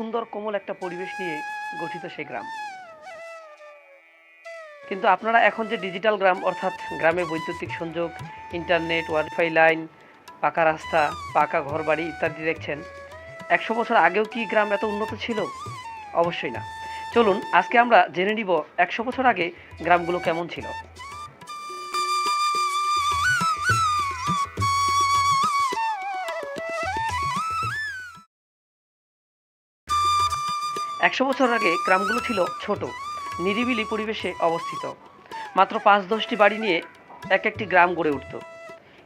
সুন্দর কোমল একটা পরিবেশ নিয়ে গঠিত সে গ্রাম। কিন্তু আপনারা এখন যে ডিজিটাল গ্রাম, অর্থাৎ গ্রামে বৈদ্যুতিক সংযোগ ইন্টারনেট ওয়াইফাই লাইন পাকা রাস্তা, পাকা ঘরবাড়ি ইত্যাদি দেখছেন, একশো বছর আগেও কি গ্রাম এত উন্নত ছিল? অবশ্যই না। চলুন, আজকে আমরা জেনে নিব একশো বছর আগে গ্রামগুলো কেমন ছিল। একশো বছর আগে গ্রামগুলো ছিল ছোট, নিরিবিলি পরিবেশে অবস্থিত। মাত্র পাঁচ দশটি বাড়ি নিয়ে এক একটি গ্রাম গড়ে উঠত।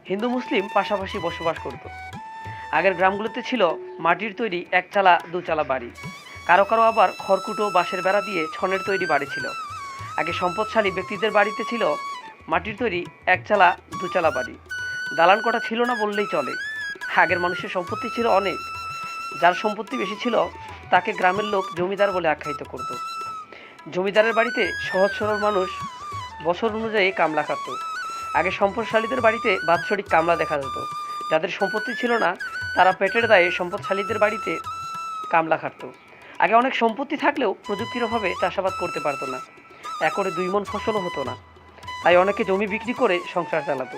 হিন্দু মুসলিম পাশাপাশি বসবাস করত। আগের গ্রামগুলোতে ছিল মাটির তৈরি একচালা, দুচালা বাড়ি। কারও কারও আবার খড়কুটো, বাঁশের বেড়া দিয়ে ছনের তৈরি বাড়ি ছিল। আগে সম্পদশালী ব্যক্তিদের বাড়িতে ছিল মাটির তৈরি একচালা, দুচালা বাড়ি। দালান কটা ছিল না বললেই চলে। আগের মানুষের সম্পত্তি ছিল অনেক। যার সম্পত্তি বেশি ছিল তাকে গ্রামের লোক জমিদার বলে আখ্যায়িত করত। জমিদারের বাড়িতে সহজ সরল মানুষ বছর অনুযায়ী কামলা খাত আগে সম্পদশালীদের বাড়িতে বাৎসরিক কামলা দেখা যেত। যাদের সম্পত্তি ছিল না, তারা পেটের দায়ে সম্পদশালীদের বাড়িতে কামলা খাটত। আগে অনেক সম্পত্তি থাকলেও প্রযুক্তির অভাবে চাষাবাদ করতে পারতো না। একরে দুই মন ফসলও হতো না। তাই অনেকে জমি বিক্রি করে সংসার চালাতো।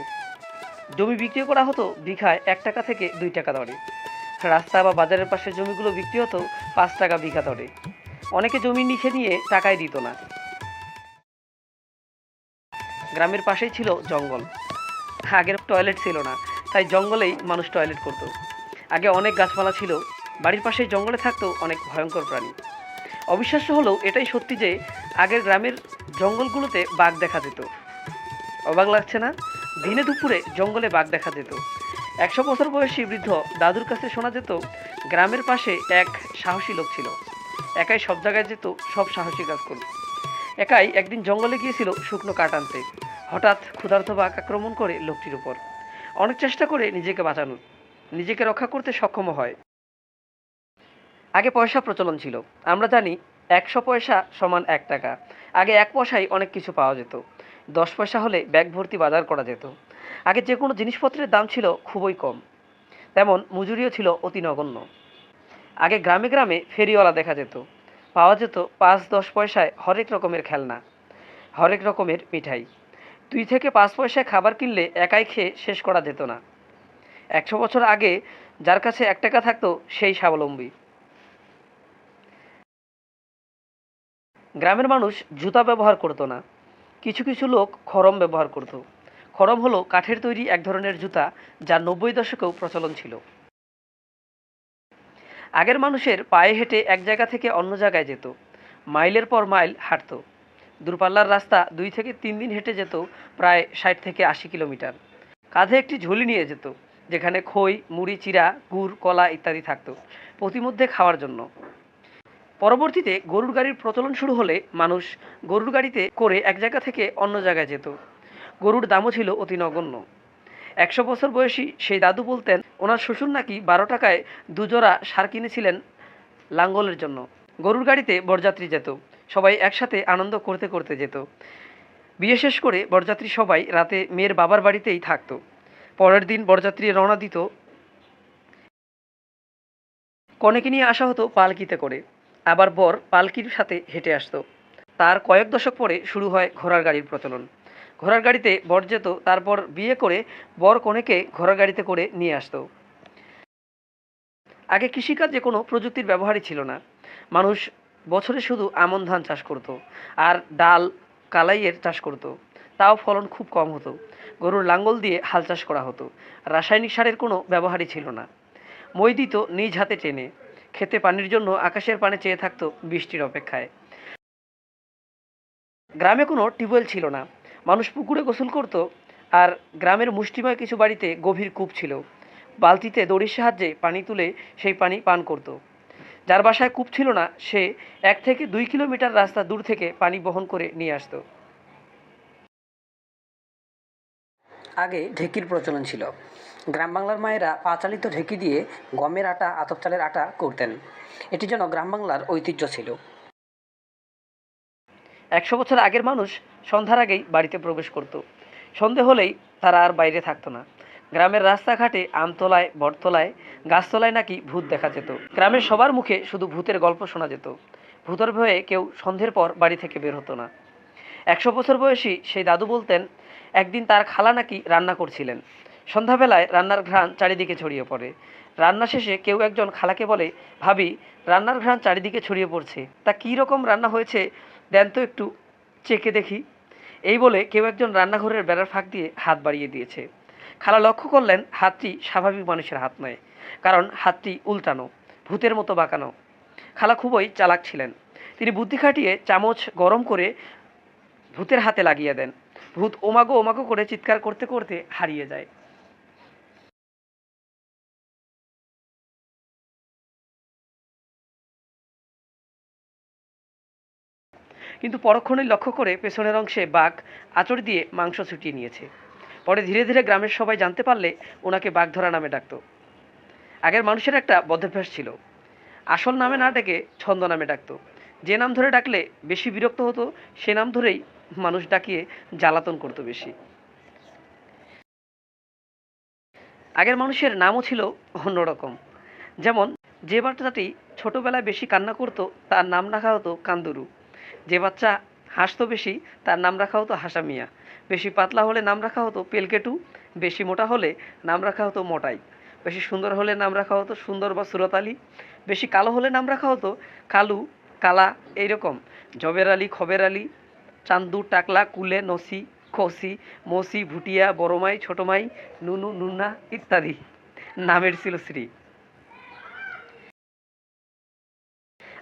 জমি বিক্রি করা হতো বিঘায় এক টাকা থেকে দুই টাকা দরে। রাস্তা বা বাজারের পাশে জমিগুলো বিক্রি হতো পাঁচ টাকা বিঘা দরে। অনেকে জমি নিচে নিয়ে টাকাই দিত না। গ্রামের পাশেই ছিল জঙ্গল। আগের টয়লেট ছিল না, তাই জঙ্গলেই মানুষ টয়লেট করত। আগে অনেক গাছপালা ছিল, বাড়ির পাশেই জঙ্গলে থাকতো অনেক ভয়ঙ্কর প্রাণী। অবিশ্বাস্য হলেও এটাই সত্যি যে আগের গ্রামের জঙ্গলগুলোতে বাঘ দেখা যেত। অবাক লাগছে না? দিনে দুপুরে জঙ্গলে বাঘ দেখা যেত। একশো বছর বয়সী বৃদ্ধ দাদুর কাছে শোনা যেত, গ্রামের পাশে এক সাহসী লোক ছিল। একাই সব জায়গায় যেত, সব সাহসী কাজ করত। একাই একদিন জঙ্গলে গিয়েছিল শুকনো কাঠ আনতে। হঠাৎ ক্ষুধার্ত বাঘ আক্রমণ করে লোকটির উপর। অনেক চেষ্টা করে নিজেকে বাঁচানোর নিজেকে রক্ষা করতে সক্ষম হয়। আগে পয়সা প্রচলন ছিল। আমরা জানি একশো পয়সা সমান এক টাকা। আগে এক পয়সায় অনেক কিছু পাওয়া যেত। দশ পয়সা হলে ব্যাগ ভর্তি বাজার করা যেত। আগে যে কোনো জিনিসপত্রের দাম ছিল খুবই কম। তেমন মজুরিও ছিল অতি নগণ্য। আগে গ্রামে গ্রামে ফেরিওয়ালা দেখা যেত। পাওয়া যেত পাঁচ দশ পয়সায় হরেক রকমের খেলনা, হরেক রকমের মিঠাই। দুই থেকে পাঁচ পয়সায় খাবার কিনলে একাই খেয়ে শেষ করা যেত না। একশো বছর আগে যার কাছে এক টাকা থাকতো সেই স্বাবলম্বী। গ্রামের মানুষ জুতা ব্যবহার করতো না। কিছু কিছু লোক খরম ব্যবহার করত। খরম হলো কাঠের তৈরি এক ধরনের জুতা, যা নব্বই দশকেও প্রচলন ছিল। আগের মানুষের পায়ে হেঁটে এক জায়গা থেকে অন্য জায়গায় যেত। মাইলের পর মাইল হাঁটত। দূরপাল্লার রাস্তা দুই থেকে তিন দিন হেঁটে যেত, প্রায় ষাট থেকে আশি কিলোমিটার। কাঁধে একটি ঝুলি নিয়ে যেত, যেখানে খই, মুড়ি, চিরা, গুড়, কলা ইত্যাদি থাকতো প্রতিমধ্যে খাওয়ার জন্য। পরবর্তীতে গরুর গাড়ির প্রচলন শুরু হলে মানুষ গরুর গাড়িতে করে এক জায়গা থেকে অন্য জায়গায় যেত। গরুর দামও ছিল অতি নগণ্য। একশো বছর বয়সী সেই দাদু বলতেন, ওনার শ্বশুর নাকি বারো টাকায় দুজোড়া সার কিনেছিলেন লাঙ্গলের জন্য। গরুর গাড়িতে বরযাত্রী যেত, সবাই একসাথে আনন্দ করতে করতে যেত। বিয়ে শেষ করে বরযাত্রী সবাই রাতে মেয়ের বাবার বাড়িতেই থাকতো। পরের দিন বরযাত্রী রওনা দিত কনেকে নিয়ে আসা হতো পালকিতে করে। আবার বর পালকির সাথে হেঁটে আসতো। তার কয়েক দশক পরে শুরু হয় ঘোড়ার গাড়ির প্রচলন। ঘোড়ার গাড়িতে বর যেত, তারপর বিয়ে করে বর কনেকে ঘোড়ার গাড়িতে করে নিয়ে আসতো। আগে কৃষিকাজে কোনো প্রযুক্তির ব্যবহারই ছিল না। মানুষ বছরে শুধু আমন ধান চাষ করত আর ডাল, কালাইয়ের চাষ করত। তাও ফলন খুব কম হতো। গরুর লাঙ্গল দিয়ে হাল চাষ করা হতো। রাসায়নিক সারের কোনো ব্যবহারই ছিল না। মই দিত নিজ হাতে টেনে। খেতে পানির জন্য আকাশের পানে চেয়ে থাকতো বৃষ্টির অপেক্ষায়। গ্রামে কোনো টিউবওয়েল ছিল না। মানুষ পুকুরে গোসল করত আর গ্রামের মুষ্টিময় কিছু বাড়িতে গভীর কূপ ছিল। বালতিতে দড়ির সাহায্যে পানি তুলে সেই পানি পান করত। যার বাসায় কূপ ছিল না সে এক থেকে দুই কিলোমিটার রাস্তা দূর থেকে পানি বহন করে নিয়ে আসতো। আগে ঢেকির প্রচলন ছিল। গ্রাম বাংলার মায়েরা পাচালিত ঢেকি দিয়ে গমের আটা আতপ চালের আটা করতেন। এটি যেন গ্রাম বাংলার ঐতিহ্য ছিল। একশো বছর আগের মানুষ সন্ধ্যার আগেই বাড়িতে প্রবেশ করত। সন্ধে হলেই তারা আর বাইরে থাকতো না। গ্রামের রাস্তাঘাটে আমতলায়, বটতলায়, গাছতলায় নাকি ভূত দেখা যেত। গ্রামের সবার মুখে শুধু ভূতের গল্প শোনা যেত। ভূতের ভয়ে কেউ সন্ধ্যের পর বাড়ি থেকে বের হতো না। একশো বছর বয়সী সেই দাদু বলতেন, একদিন তার খালা নাকি রান্না করছিলেন। সন্ধ্যাবেলায় রান্নার ঘ্রাণ চারিদিকে ছড়িয়ে পড়ে। রান্না শেষে কেউ একজন খালাকে বলে, ভাবি, রান্নার ঘ্রাণ চারিদিকে ছড়িয়ে পড়ছে। তা কী রকম রান্না হয়েছে? দেন তো একটু চেকে দেখি। এই বলে কেউ একজন রান্নাঘরের বেড়ার ফাঁক দিয়ে হাত বাড়িয়ে দিয়েছে। খালা লক্ষ্য করলেন, হাতটি স্বাভাবিক মানুষের হাত নয়, কারণ হাতটি উল্টানো, ভূতের মতো বাঁকানো। খালা খুবই চালাক ছিলেন। তিনি বুদ্ধি খাটিয়ে চামচ গরম করে ভূতের হাতে লাগিয়ে দেন। ভূত ওমাগো ওমাগো করে চিৎকার করতে করতে হারিয়ে যায়। কিন্তু পরক্ষণেই লক্ষ্য করে পেছনের অংশে বাঘ আঁচড় দিয়ে মাংস ছুটিয়ে নিয়েছে। পরে ধীরে ধীরে গ্রামের সবাই জানতে পারলে ওনাকে বাঘ ধরা নামে ডাকতো। আগের মানুষের একটা বদভ্যাস ছিল। আসল নামে না ডেকে ছন্দ নামে ডাকতো। যে নাম ধরে ডাকলে বেশি বিরক্ত হতো, সে নাম ধরেই মানুষ ডাকিয়ে জ্বালাতন করতো বেশি। আগের মানুষের নামও ছিল অন্যরকম যেমন, যে বাচ্চাটি ছোটবেলায় বেশি কান্না করতো, তার নাম রাখা হতো কান্দুরু। যে বাচ্চা হাসতো বেশি, তার নাম রাখা হতো হাসামিয়া। বেশি পাতলা হলে নাম রাখা হতো পেলকেটু, বেশি মোটা হলে নাম রাখা হতো মোটাই। বেশি সুন্দর হলে নাম রাখা হতো সুন্দর বা সুরত আলী। বেশি কালো হলে নাম রাখা হতো কালু, কালা, এইরকম। জবের আলী, খবের আলী, চান্দু, টাকলা, কুলে, নসি, খসি, মসি, ভুটিয়া বড়মাই ছোটমাই নুনু, নুন্না ইত্যাদি। নামের ছিল শ্রী।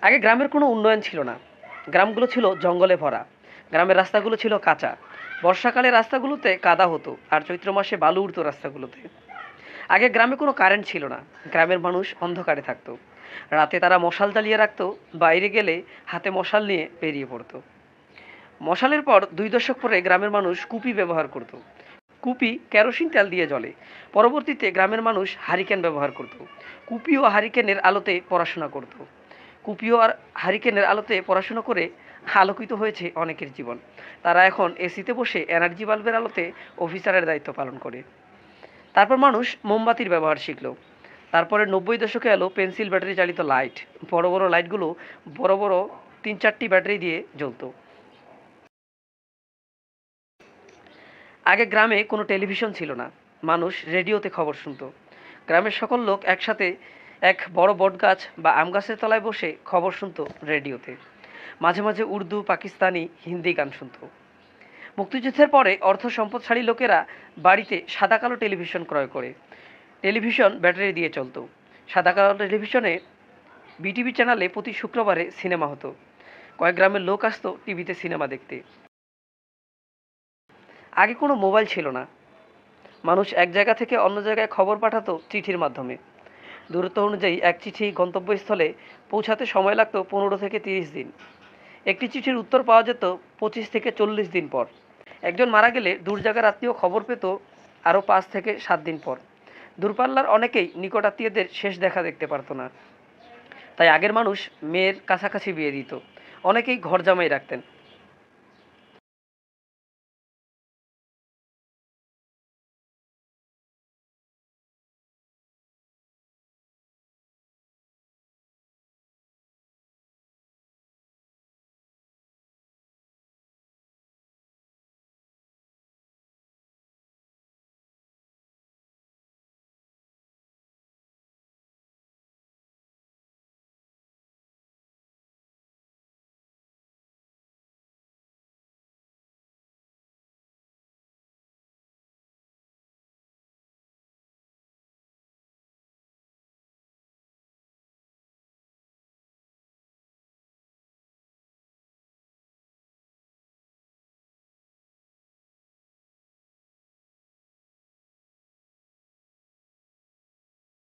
আগে গ্রামের কোনো উন্নয়ন ছিল না। গ্রামগুলো ছিল জঙ্গলে ভরা। গ্রামের রাস্তাগুলো ছিল কাঁচা। বর্ষাকালে রাস্তাগুলোতে কাদা হতো আর চৈত্র মাসে বালু উঠতো রাস্তাগুলোতে। আগে গ্রামে কোনো কারেন্ট ছিল না। গ্রামের মানুষ অন্ধকারে থাকতো। রাতে তারা মশাল জ্বালিয়ে রাখতো, বাইরে গেলে হাতে মশাল নিয়ে বেরিয়ে পড়তো। মশালের পর দুই দশক পরে গ্রামের মানুষ কুপি ব্যবহার করত। কুপি কেরোসিন তেল দিয়ে জ্বলে। পরবর্তীতে গ্রামের মানুষ হারিকেন ব্যবহার করত। কুপি ও হারিকেনের আলোতে পড়াশোনা করত। কুপি ও আর হারিকেনের আলোতে পড়াশোনা করে আলোকিত হয়েছে অনেকের জীবন। তারা এখন এসিতে বসে এনার্জি বাল্বের আলোতে অফিসারের দায়িত্ব পালন করে। তারপর মানুষ মোমবাতির ব্যবহার শিখল। তারপরে নব্বই দশকে এলো পেন্সিল ব্যাটারি চালিত লাইট। বড় বড় লাইটগুলো বড় বড় তিন চারটি ব্যাটারি দিয়ে জ্বলতো। আগে গ্রামে কোনো টেলিভিশন ছিল না। মানুষ রেডিওতে খবর শুনতো। গ্রামের সকল লোক একসাথে এক বড় বটগাছ বা আম গাছের তলায় বসে খবর শুনতো রেডিওতে। মাঝে মাঝে উর্দু, পাকিস্তানি, হিন্দি গান শুনতো। মুক্তিযুদ্ধের পরে অর্থ সম্পদশালী লোকেরা বাড়িতে সাদা কালো টেলিভিশন ক্রয় করে। টেলিভিশন ব্যাটারি দিয়ে চলতো। সাদা কালো টেলিভিশনে বিটিভি চ্যানেলে প্রতি শুক্রবারে সিনেমা হতো। কয়েক গ্রামের লোক আসতো টিভিতে সিনেমা দেখতে। আগে কোনো মোবাইল ছিল না। মানুষ এক জায়গা থেকে অন্য জায়গায় খবর পাঠাতো চিঠির মাধ্যমে। দূরত্ব অনুযায়ী এক চিঠি গন্তব্যস্থলে পৌঁছাতে সময় লাগতো পনেরো থেকে তিরিশ দিন। একটি চিঠির উত্তর পাওয়া যেত পঁচিশ থেকে চল্লিশ দিন পর। একজন মারা গেলে দূর জায়গার আত্মীয় খবর পেত আরও পাঁচ থেকে সাত দিন পর। দূরপাল্লার অনেকেই নিকট আত্মীয়দের শেষ দেখা দেখতে পারতো না। তাই আগের মানুষ মেয়ের কাছাকাছি বিয়ে দিত। অনেকেই ঘর জামাই রাখতেন।